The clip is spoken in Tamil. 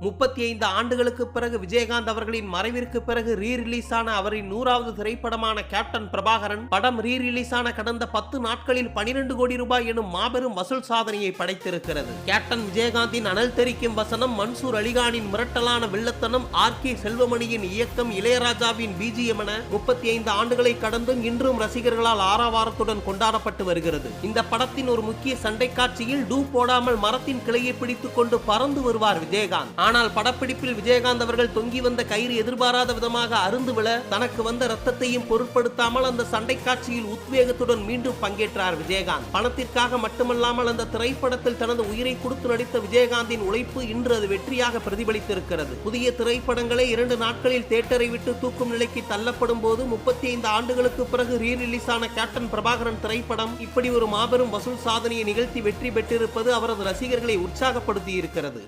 முப்பத்தி ஐந்து ஆண்டுகளுக்கு பிறகு விஜயகாந்த் அவர்களின் மறைவிற்கு பிறகு ரீ ரிலீஸ் ஆன அவரின் நூறாவது திரைப்படமான கேப்டன் பிரபாகரன் படம் ரீ ரிலீஸ் ஆன கடந்த பத்து நாட்களில் பனிரெண்டு கோடி ரூபாய் எனும் மாபெரும் வசூல் சாதனையை படைத்திருக்கிறது. கேப்டன் விஜயகாந்தின் அனல் தெரிக்கும் வசனம் மன்சூர் அலிகானின் மிரட்டலான வில்லத்தனம் ஆர் கே செல்வமணியின் இயக்கம் இளையராஜாவின் பிஜிஎம் என முப்பத்தி ஐந்து ஆண்டுகளை கடந்தும் இன்றும் ரசிகர்களால் ஆரவாரத்துடன் கொண்டாடப்பட்டு வருகிறது. இந்த படத்தின் ஒரு முக்கிய சண்டை காட்சியில் டூ போடாமல் மரத்தின் கிளையை பிடித்துக் கொண்டு பறந்து வருவார் விஜயகாந்த். ஆனால் படப்பிடிப்பில் விஜயகாந்த் அவர்கள் தொங்கி வந்த கயிறு எதிர்பாராத விதமாக அருந்து விழ தனக்கு வந்த ரத்தத்தையும் பொருட்படுத்தாமல் அந்த சண்டை காட்சியில் உத்வேகத்துடன் மீண்டும் பங்கேற்றார் விஜயகாந்த். பணத்திற்காக மட்டுமல்லாமல் அந்த திரைப்படத்தில் தனது உயிரை கொடுத்து நடித்த விஜயகாந்தின் உழைப்பு இன்று அது வெற்றியாக பிரதிபலித்திருக்கிறது. புதிய திரைப்படங்களை இரண்டு நாட்களில் தேட்டரை விட்டு தூக்கும் நிலைக்கு தள்ளப்படும் போது முப்பத்தி ஐந்து ஆண்டுகளுக்கு பிறகு ரீ ரிலீஸ் ஆன கேப்டன் பிரபாகரன் திரைப்படம் இப்படி ஒரு மாபெரும் வசூல் சாதனையை நிகழ்த்தி வெற்றி பெற்றிருப்பது அவரது ரசிகர்களை உற்சாகப்படுத்தி இருக்கிறது